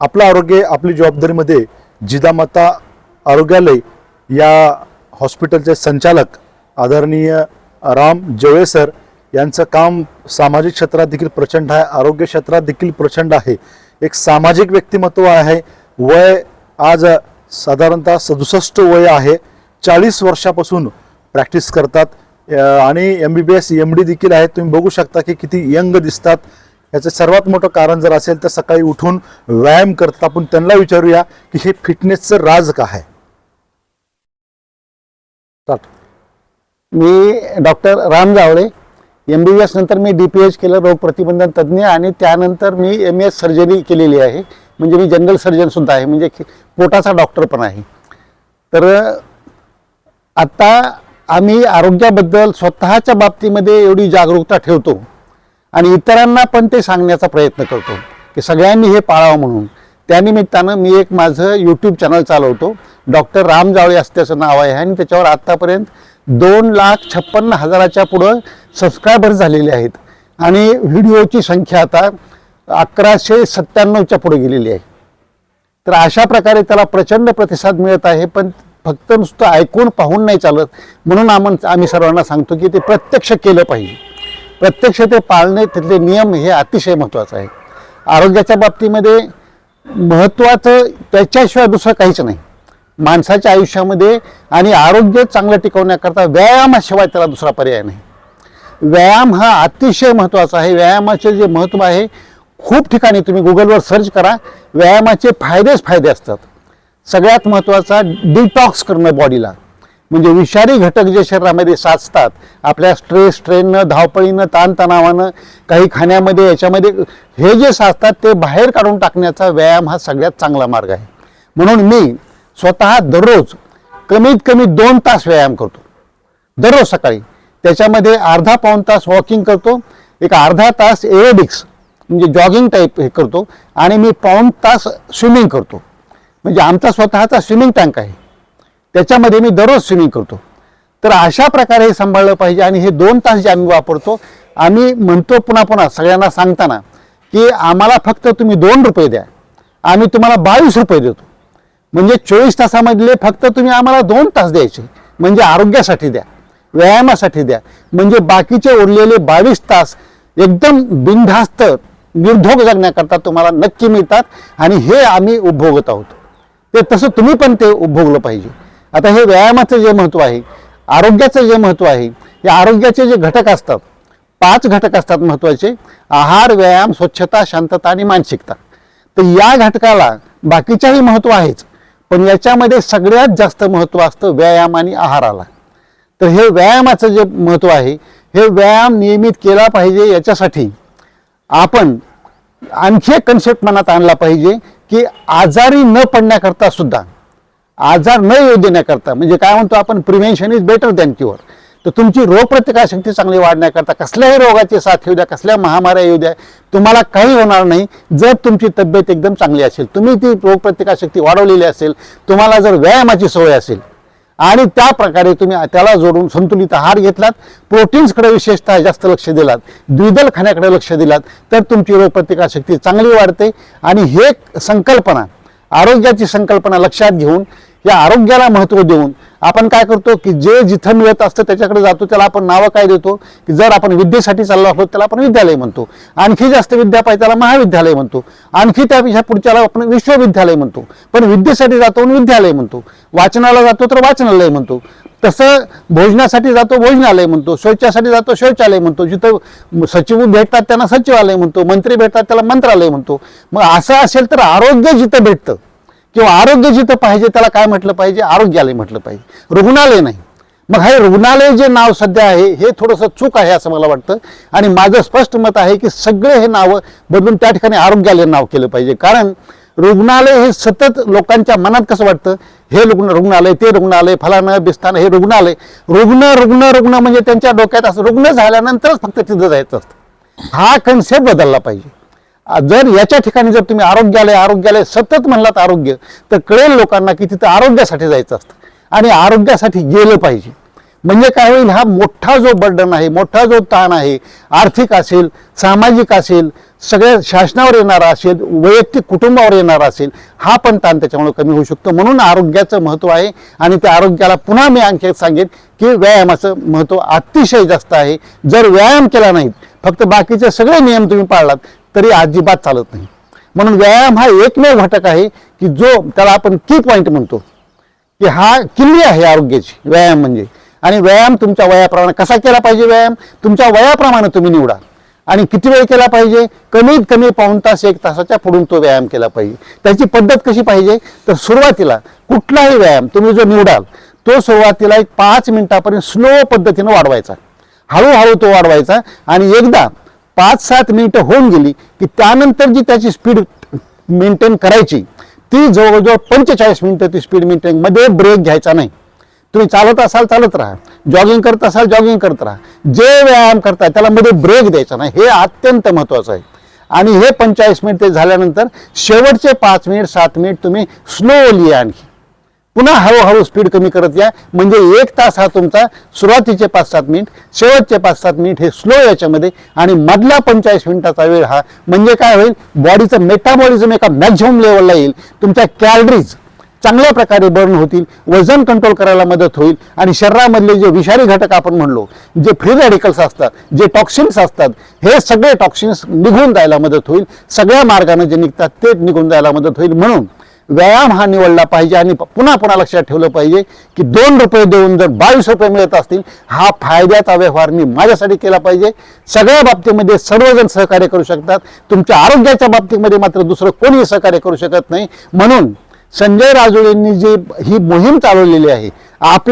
आपलं आरोग्य आपली जबाबदारीमध्ये जिदामाता आरोग्यालय या हॉस्पिटलचे संचालक आदरणीय राम जवळे सर यांचं काम सामाजिक क्षेत्रात देखील प्रचंड आहे. आरोग्य क्षेत्रात देखील प्रचंड आहे. एक सामाजिक व्यक्तिमत्व आहे. वय आज साधारणतः सदुसष्ट वय आहे. चाळीस वर्षापासून प्रॅक्टिस करतात. आणि M B B S M D देखील आहेत तुम्ही बघू शकता की किती यंग दिसतात. याचं सर्वात मोठं कारण जर असेल तर सकाळी उठून व्यायाम करतात. आपण त्यांना विचारूया की हे फिटनेसचं राज काय आहे? मी doctor Ram Jawale M B B S नंतर मी डी पी एच केलं रोग प्रतिबंधन तज्ज्ञ आणि त्यानंतर मी एम एस सर्जरी केलेली आहे. म्हणजे मी जनरल सर्जनसुद्धा आहे. म्हणजे पोटाचा डॉक्टर पण आहे. तर आत्ता आम्ही आरोग्याबद्दल स्वतःच्या बाबतीमध्ये एवढी जागरूकता ठेवतो. आणि इतरांना पण ते सांगण्याचा प्रयत्न करतो की सगळ्यांनी हे पाळावं म्हणून. त्यानिमित्तानं मी एक माझं यूट्यूब चॅनल चालवतो. डॉक्टर राम जावळे असं नाव आहे. आणि त्याच्यावर आत्तापर्यंत दोन लाख छप्पन्न हजाराच्या पुढं सबस्क्रायबर्स झालेले आहेत. आणि व्हिडिओची संख्या आता अकराशे सत्त्याण्णवच्या पुढे गेलेली आहे. तर अशा प्रकारे त्याला प्रचंड प्रतिसाद मिळत आहे पण फक्त नुसतं ऐकून पाहून नाही चालत. म्हणून आम्ही आम्ही सर्वांना सांगतो की ते प्रत्यक्ष केलं पाहिजे. प्रत्यक्ष ते पाळणे तिथले नियम हे अतिशय महत्त्वाचं आहे. आरोग्याच्या बाबतीमध्ये महत्त्वाचं त्याच्याशिवाय दुसरं काहीच नाही. माणसाच्या आयुष्यामध्ये आणि आरोग्य चांगलं टिकवण्याकरता व्यायामाशिवाय त्याला दुसरा पर्याय नाही. व्यायाम हा अतिशय महत्त्वाचा आहे. व्यायामाचे जे महत्त्व आहे खूप ठिकाणी तुम्ही गुगलवर सर्च करा व्यायामाचे फायदेच फायदे असतात. सगळ्यात महत्त्वाचा डिटॉक्स करणं बॉडीला म्हणजे विषारी घटक जे शरीरामध्ये साचतात आपल्या स्ट्रेस स्ट्रेननं धावपळीनं ताणतणावानं काही खाण्यामध्ये याच्यामध्ये हे जे साचतात ते बाहेर काढून टाकण्याचा व्यायाम हा सगळ्यात चांगला मार्ग आहे. म्हणून मी स्वतः दररोज कमीत कमी दोन तास व्यायाम करतो. दररोज सकाळी. त्याच्यामध्ये अर्धा पाऊण तास वॉकिंग करतो. एक अर्धा तास एरोबिक्स म्हणजे जॉगिंग टाईप हे करतो. आणि मी पाऊण तास स्विमिंग करतो. म्हणजे आमचा स्वतःचा स्विमिंग टँक आहे. त्याच्यामध्ये मी दररोज स्विमिंग करतो. तर अशा प्रकारे हे सांभाळलं पाहिजे आणि हे दोन तास जे आम्ही वापरतो आम्ही म्हणतो पुन्हा पुन्हा सगळ्यांना सांगताना की आम्हाला फक्त तुम्ही दोन रुपये द्या. आम्ही तुम्हाला बावीस रुपये देतो. म्हणजे चोवीस तासामधले फक्त तुम्ही आम्हाला दोन तास द्यायचे. म्हणजे आरोग्यासाठी द्या व्यायामासाठी द्या. म्हणजे बाकीचे उरलेले बावीस तास एकदम बिनधास्त निर्धोग जगण्याकरता तुम्हाला नक्की मिळतात आणि हे आम्ही उपभोगत आहोत. ते तसं तुम्ही पण ते उपभोगलं पाहिजे. आता हे व्यायामाचं जे महत्त्व आहे आरोग्याचं जे महत्त्व आहे या आरोग्याचे जे घटक असतात पाच घटक असतात महत्त्वाचे आहार व्यायाम स्वच्छता शांतता आणि मानसिकता. तर या घटकाला बाकीच्याही महत्त्व आहेच पण याच्यामध्ये सगळ्यात जास्त महत्त्व असतं व्यायाम आणि आहाराला. तर हे व्यायामाचं जे महत्त्व आहे हे व्यायाम नियमित केला पाहिजे याच्यासाठी आपण आणखी एक कन्सेप्ट मनात आणला पाहिजे की आजारी न पडण्याकरता सुद्धा आजार न येऊ देण्याकरता म्हणजे काय म्हणतो आपण prevention is better than cure तर तुमची रोगप्रतिकारशक्ती चांगली वाढण्याकरता कसल्याही रोगाची साथ येऊ द्या कसल्या महामाऱ्या येऊ द्या तुम्हाला काही होणार नाही. जर तुमची तब्येत एकदम चांगली असेल तुम्ही ती रोगप्रतिकारशक्ती वाढवलेली असेल तुम्हाला जर व्यायामाची सवय असेल आणि त्या प्रकारे तुम्ही त्याला जोडून संतुलित आहार घेतलात प्रोटीन्सकडे विशेषतः जास्त लक्ष दिलात द्विदल खाण्याकडे लक्ष दिलात तर तुमची रोगप्रतिकारशक्ती चांगली वाढते. आणि हे संकल्पना आरोग्याची संकल्पना लक्षात घेऊन या आरोग्याला महत्त्व देऊन आपण काय करतो की जे जिथं मिळत असतं त्याच्याकडे जातो त्याला आपण नावं काय देतो? की जर आपण विद्येसाठी चाललो आहोत त्याला आपण विद्यालय म्हणतो. आणखी जास्त विद्या पाहिजे त्याला महाविद्यालय म्हणतो. आणखी त्यापेक्षा पुढच्याला आपण विश्वविद्यालय म्हणतो. पण विद्येसाठी जातो म्हणून विद्यालय म्हणतो. वाचनाला जातो तर वाचनालय म्हणतो. तसं भोजनासाठी जातो भोजनालय म्हणतो. शौचासाठी जातो शौचालय म्हणतो. जिथं सचिव भेटतात त्यांना सचिवालय म्हणतो. मंत्री भेटतात त्याला मंत्रालय म्हणतो. मग असं असेल तर आरोग्य जिथं भेटतं किंवा आरोग्य जिथं पाहिजे त्याला काय म्हटलं पाहिजे? आरोग्यालय म्हटलं पाहिजे. रुग्णालय नाही. मग हे रुग्णालय जे नाव सध्या आहे हे थोडंसं चूक आहे असं मला वाटतं. आणि माझं स्पष्ट मत आहे की सगळे हे नावं बदलून त्या ठिकाणी आरोग्यालय नाव केलं पाहिजे. कारण रुग्णालय हे सतत लोकांच्या मनात कसं वाटतं? हे रुग्ण रुग्णालय ते रुग्णालय फलानं बिस्तानं हे रुग्णालय. रुग्ण रुग्ण रुग्ण म्हणजे त्यांच्या डोक्यात असं रुग्ण झाल्यानंतरच फक्त तिथं जायचं असतं. हा कन्सेप्ट बदलला पाहिजे. जर याच्या ठिकाणी जर तुम्ही आरोग्यालय आरोग्यालय सतत म्हणलात आरोग्य तर कळेल लोकांना की तिथं आरोग्यासाठी जायचं असतं. आणि आरोग्यासाठी गेलं पाहिजे. म्हणजे काय होईल हा मोठा जो बर्डन आहे मोठा जो ताण आहे आर्थिक असेल सामाजिक असेल सगळ्या शासनावर येणारा असेल वैयक्तिक कुटुंबावर येणारा असेल हा पण ताण त्याच्यामुळे कमी होऊ शकतो. म्हणून आरोग्याचं महत्त्व आहे आणि त्या आरोग्याला पुन्हा मी आणखी सांगेन की व्यायामाचं महत्त्व अतिशय जास्त आहे. जर व्यायाम केला नाही फक्त बाकीचे सगळे नियम तुम्ही पाळलात तरी अजिबात चालत नाही. म्हणून व्यायाम हा एकमेव घटक आहे की जो त्याला आपण की पॉईंट म्हणतो. की हा किल्ली आहे आरोग्याची व्यायाम म्हणजे. आणि व्यायाम तुमच्या वयाप्रमाणे कसा केला पाहिजे व्यायाम? तुमच्या वयाप्रमाणे तुम्ही निवडा. आणि किती वेळ केला पाहिजे? कमीत कमी पाऊण तास एक तासाच्या पुढून तो व्यायाम केला पाहिजे. त्याची पद्धत कशी पाहिजे? तर सुरुवातीला कुठलाही व्यायाम तुम्ही जो निवडाल तो सुरुवातीला एक पाच मिनिटापर्यंत स्लो पद्धतीनं वाढवायचा. हळूहळू तो वाढवायचा. आणि एकदा पाच सात मिनिटं होऊन गेली की त्यानंतर जी त्याची स्पीड मेंटेन करायची ती जवळजवळ पंचेचाळीस मिनिटं ती स्पीड मेंटेनमध्ये ब्रेक घ्यायचा नाही. तुम्ही चालत असाल चालत राहा. जॉगिंग करत असाल जॉगिंग करत राहा. जे व्यायाम करता त्याला मध्ये ब्रेक द्यायचा नाही. हे अत्यंत महत्त्वाचं आहे. आणि हे पंचेचाळीस मिनिट ते झाल्यानंतर शेवटचे पाच मिनिट सात मिनिट तुम्ही स्लोली आणखी पुन्हा हळूहळू स्पीड कमी करत या. म्हणजे एक तास हा तुमचा सुरुवातीचे पाच सात मिनिट शेवटचे पाच सात मिनिट हे स्लो याच्यामध्ये आणि मधला पंचेचाळीस मिनिटाचा वेळ हा. म्हणजे काय होईल? बॉडीचं मेटाबॉलिझम एका मॅक्झिमम लेवलला येईल. तुमच्या कॅलरीज चांगल्या प्रकारे बर्न होतील वजन कंट्रोल करायला मदत होईल आणि शरीरामधले जे विषारी घटक आपण म्हणलो जे फ्री रॅडिकल्स असतात जे टॉक्सिन्स असतात हे सगळे टॉक्सिन्स निघून जायला मदत होईल. सगळ्या मार्गाने जे निघतात ते निघून जायला मदत होईल. म्हणून व्यायाम हा निवडला पाहिजे आणि पुन्हा पुन्हा लक्षात ठेवलं पाहिजे की दोन रुपये देऊन जर बावीस रुपये मिळत असतील हा फायद्याचा व्यवहार मी माझ्यासाठी केला पाहिजे. सगळ्या बाबतीमध्ये सर्वजण सहकार्य करू शकतात. तुमच्या आरोग्याच्या बाबतीमध्ये मात्र दुसरं कोणीही सहकार्य करू शकत नाही. म्हणून संजय राजुळेंनी जी ही मोहीम चालवलेली आहे आपले